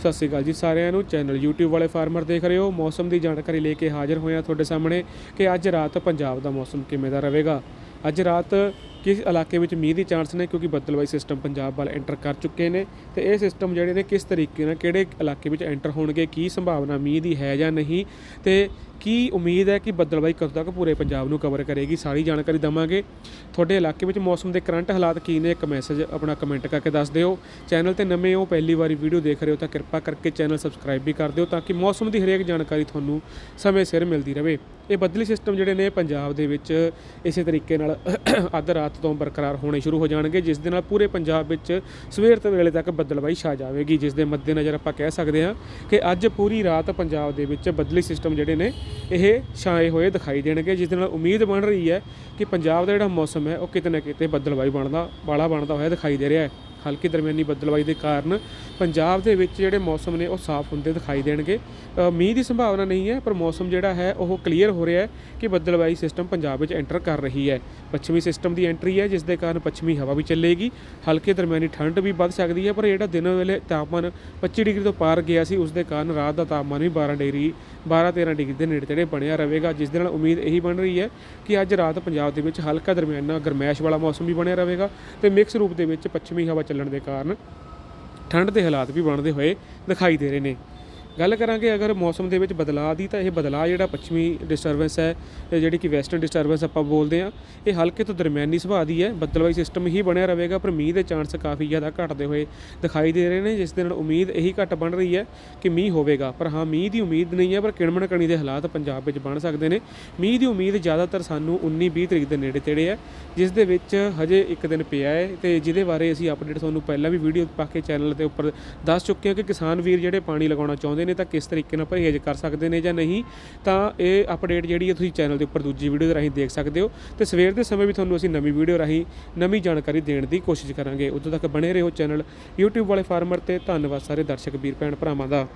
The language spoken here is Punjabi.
ਸਤਿ ਸ਼੍ਰੀ ਅਕਾਲ ਜੀ ਸਾਰਿਆਂ ਨੂੰ। ਚੈਨਲ YouTube ਵਾਲੇ ਫਾਰਮਰ ਦੇਖ ਰਹੇ ਹੋ। ਮੌਸਮ ਦੀ ਜਾਣਕਾਰੀ ਲੈ ਕੇ ਹਾਜ਼ਰ ਹੋਏ ਹਾਂ ਤੁਹਾਡੇ ਸਾਹਮਣੇ ਕਿ ਅੱਜ ਰਾਤ ਪੰਜਾਬ ਦਾ ਮੌਸਮ ਕਿਵੇਂ ਦਾ ਰਹੇਗਾ। ਅੱਜ ਰਾਤ ਕਿਸ ਇਲਾਕੇ ਵਿੱਚ ਮੀਂਹ ਦੀ ਚਾਂਸ ਨੇ? ਕਿਉਂਕਿ ਬੱਦਲਵਾਈ ਸਿਸਟਮ ਪੰਜਾਬ ਵੱਲ ਐਂਟਰ ਕਰ ਚੁੱਕੇ ਨੇ ਤੇ ਇਹ ਸਿਸਟਮ ਜਿਹੜੇ ਨੇ ਕਿਸ ਤਰੀਕੇ ਨਾਲ ਕਿਹੜੇ ਇਲਾਕੇ ਵਿੱਚ ਐਂਟਰ ਹੋਣਗੇ? ਕੀ ਸੰਭਾਵਨਾ ਮੀਂਹ ਦੀ ਹੈ ਜਾਂ ਨਹੀਂ? ਤੇ ਕੀ ਉਮੀਦ ਹੈ ਕਿ ਬੱਦਲਵਾਈ ਕਦੋਂ ਤੱਕ ਪੂਰੇ ਪੰਜਾਬ ਨੂੰ ਕਵਰ ਕਰੇਗੀ? ਸਾਰੀ ਜਾਣਕਾਰੀ ਦਵਾਂਗੇ। ਤੁਹਾਡੇ ਇਲਾਕੇ ਵਿੱਚ ਮੌਸਮ ਦੇ ਕਰੰਟ ਹਾਲਾਤ ਕੀ ਨੇ? ਇੱਕ ਮੈਸੇਜ ਆਪਣਾ ਕਮੈਂਟ ਕਰਕੇ ਦੱਸ ਦਿਓ। ਚੈਨਲ ਤੇ ਨਵੇਂ ਹੋ, ਪਹਿਲੀ ਵਾਰੀ ਵੀਡੀਓ ਦੇਖ ਰਹੇ ਹੋ ਤਾਂ ਕਿਰਪਾ ਕਰਕੇ ਚੈਨਲ ਸਬਸਕ੍ਰਾਈਬ ਵੀ ਕਰ ਦਿਓ ਤਾਂ ਕਿ ਮੌਸਮ ਦੀ ਹਰੇਕ ਜਾਣਕਾਰੀ ਤੁਹਾਨੂੰ ਸਮੇਂ ਸਿਰ ਮਿਲਦੀ ਰਹੇ। ਇਹ ਬੱਦਲੀ ਸਿਸਟਮ ਜਿਹੜੇ ਨੇ ਪੰਜਾਬ ਦੇ ਵਿੱਚ ਇਸੇ ਤਰੀਕੇ ਨਾਲ ਅੱਧ ਰਾਤ ਤੋਂ ਬਰਕਰਾਰ ਹੋਣੇ ਸ਼ੁਰੂ ਹੋ ਜਾਣਗੇ, ਜਿਸ ਦੇ ਨਾਲ ਪੂਰੇ ਪੰਜਾਬ ਵਿੱਚ ਸਵੇਰ ਤੋਂ ਵੇਲੇ ਤੱਕ ਬੱਦਲਵਾਈ ਛਾ ਜਾਵੇਗੀ, ਜਿਸ ਦੇ ਮੱਦੇਨਜ਼ਰ ਆਪਾਂ ਕਹਿ ਸਕਦੇ ਹਾਂ ਕਿ ਅੱਜ ਪੂਰੀ ਰਾਤ ਪੰਜਾਬ ਦੇ ਵਿੱਚ ਬੱਦਲੀ ਸਿਸਟਮ ਜਿਹੜੇ ਨੇ ਇਹ ਛਾਏ ਹੋਏ ਦਿਖਾਈ ਦੇਣਗੇ, ਜਿਸ ਦੇ ਨਾਲ ਉਮੀਦ ਬਣ ਰਹੀ ਹੈ ਕਿ ਪੰਜਾਬ ਦਾ ਜਿਹੜਾ ਮੌਸਮ ਹੈ, ਉਹ ਕਿਤੇ ਨਾ ਕਿਤੇ ਬੱਦਲਵਾਈ ਬਣਦਾ ਬਾਲਾ ਬਣਦਾ ਹੋਇਆ ਦਿਖਾਈ ਦੇ ਰਿਹਾ ਹੈ। ਹਲਕੀ ਦਰਮਿਆਨੀ ਬੱਦਲਵਾਈ ਦੇ ਕਾਰਨ ਪੰਜਾਬ ਦੇ ਵਿੱਚ ਜਿਹੜੇ ਮੌਸਮ ਨੇ ਉਹ ਸਾਫ਼ ਹੁੰਦੇ ਦਿਖਾਈ ਦੇਣਗੇ। ਮੀਂਹ ਦੀ ਸੰਭਾਵਨਾ ਨਹੀਂ ਹੈ, ਪਰ ਮੌਸਮ ਜਿਹੜਾ ਹੈ ਉਹ ਕਲੀਅਰ ਹੋ ਰਿਹਾ ਹੈ ਕਿ ਬੱਦਲਵਾਈ ਸਿਸਟਮ ਪੰਜਾਬ ਵਿੱਚ ਐਂਟਰ ਕਰ ਰਹੀ ਹੈ। ਪੱਛਮੀ ਸਿਸਟਮ ਦੀ ਐਂਟਰੀ ਹੈ, ਜਿਸ ਦੇ ਕਾਰਨ ਪੱਛਮੀ ਹਵਾ ਵੀ ਚੱਲੇਗੀ। ਹਲਕੇ ਦਰਮਿਆਨੀ ਠੰਡ ਵੀ ਵੱਧ ਸਕਦੀ ਹੈ, ਪਰ ਜਿਹੜਾ ਦਿਨ ਵੇਲੇ ਤਾਪਮਾਨ 25 ਡਿਗਰੀ ਤੋਂ ਪਾਰ ਗਿਆ ਸੀ, ਉਸ ਦੇ ਕਾਰਨ ਰਾਤ ਦਾ ਤਾਪਮਾਨ ਵੀ 12 ਡਿਗਰੀ 12-13 ਡਿਗਰੀ ਦੇ ਨੇੜੇ ਤੇੜੇ ਬਣਿਆ ਰਹੇਗਾ। ਜਿਸ ਦੇ ਨਾਲ ਉਮੀਦ ਇਹੀ ਬਣ ਰਹੀ ਹੈ ਕਿ ਅੱਜ ਰਾਤ ਪੰਜਾਬ ਦੇ ਵਿੱਚ ਹਲਕਾ ਦਰਮਿਆਨਾ ਗਰਮੈਸ਼ ਵਾਲਾ ਮੌਸਮ ਵੀ ਬਣਿਆ ਰਹੇਗਾ ਤੇ ਮਿਕਸ ਰੂਪ ਦੇ ਵਿੱਚ ਪੱਛਮੀ ਹਵਾ ਚੱਲਣ ਦੇ ਕਾਰਨ ਠੰਡ ਦੇ ਹਾਲਾਤ ਵੀ ਬਣਦੇ ਹੋਏ ਦਿਖਾਈ ਦੇ ਰਹੇ ਨੇ। ਗੱਲ ਕਰਾਂਗੇ ਅਗਰ ਮੌਸਮ ਦੇ ਵਿੱਚ ਬਦਲਾਅ ਦੀ, ਤਾਂ ਇਹ ਬਦਲਾਅ ਜਿਹੜਾ ਪੱਛਮੀ ਡਿਸਟਰਬੈਂਸ ਹੈ ਜਿਹੜੀ ਕਿ ਵੈਸਟਰਨ ਡਿਸਟਰਬੈਂਸ ਆਪਾਂ ਬੋਲਦੇ ਆ ਇਹ ਹਲਕੇ ਤੋਂ ਦਰਮਿਆਨੀ ਸੁਭਾਅ ਦੀ ਹੈ। ਬੱਦਲਵਾਈ ਸਿਸਟਮ ਹੀ ਬਣਿਆ ਰਹੇਗਾ, ਪਰ ਮੀਂਹ ਦੇ ਚਾਂਸ ਕਾਫੀ ਜ਼ਿਆਦਾ ਘਟਦੇ ਹੋਏ ਦਿਖਾਈ ਦੇ ਰਹੇ ਨੇ, ਜਿਸ ਦੇ ਨਾਲ ਉਮੀਦ ਇਹੀ ਘਟ ਬਣ ਰਹੀ ਹੈ ਕਿ ਮੀਂਹ ਹੋਵੇਗਾ। ਪਰ ਹਾਂ, ਮੀਂਹ ਦੀ ਉਮੀਦ ਨਹੀਂ ਹੈ, ਪਰ ਕਿਣਮਣ ਕਣੀ ਦੇ ਹਾਲਾਤ ਪੰਜਾਬ ਵਿੱਚ ਬਣ ਸਕਦੇ ਨੇ। ਮੀਂਹ ਦੀ ਉਮੀਦ ਜ਼ਿਆਦਾਤਰ ਸਾਨੂੰ 19-20 ਤਰੀਕ ਦੇ ਨੇੜੇ ਤੇੜੇ ਹੈ, ਜਿਸ ਦੇ ਵਿੱਚ ਹਜੇ ਇੱਕ ਦਿਨ ਪਿਆ ਹੈ ਤੇ ਜਿਹਦੇ ਬਾਰੇ ਅਸੀਂ ਅਪਡੇਟ ਤੁਹਾਨੂੰ ਪਹਿਲਾਂ ਵੀ ਵੀਡੀਓ ਪਾ ਕੇ ਚੈਨਲ ਦੇ ਉੱਪਰ ਦੱਸ ਚੁੱਕੇ ਹਾਂ ਕਿ ਕਿਸਾਨ ਵੀਰ ਜਿਹੜੇ ਪਾਣੀ ਲਗਾਉਣਾ ਚਾਹੁੰਦੇ ਚਾਹੁੰਦੇ ਨੇ ਤਾਂ ਕਿਸ ਤਰੀਕੇ ਨਾਲ ਪਰਹੇਜ਼ ਕਰ ਸਕਦੇ ਨੇ ਜਾਂ ਨਹੀਂ, ਤਾਂ ਇਹ ਅਪਡੇਟ ਜਿਹੜੀ ਹੈ ਤੁਸੀਂ ਚੈਨਲ ਦੇ ਉੱਪਰ ਦੂਜੀ ਵੀਡੀਓ ਦੇ ਰਾਹੀਂ ਦੇਖ ਸਕਦੇ ਹੋ। ਤੇ ਸਵੇਰ ਦੇ ਸਮੇਂ ਵੀ ਤੁਹਾਨੂੰ ਅਸੀਂ ਨਵੀਂ ਵੀਡੀਓ ਰਾਹੀਂ ਨਵੀਂ ਜਾਣਕਾਰੀ ਦੇਣ ਦੀ ਕੋਸ਼ਿਸ਼ ਕਰਾਂਗੇ। ਉਦੋਂ ਤੱਕ ਬਣੇ ਰਹੋ ਚੈਨਲ YouTube ਵਾਲੇ ਫਾਰਮਰ ਤੇ। ਧੰਨਵਾਦ ਸਾਰੇ ਦਰਸ਼ਕ, ਵੀਰ ਭੈਣ ਭਰਾਵਾਂ ਦਾ।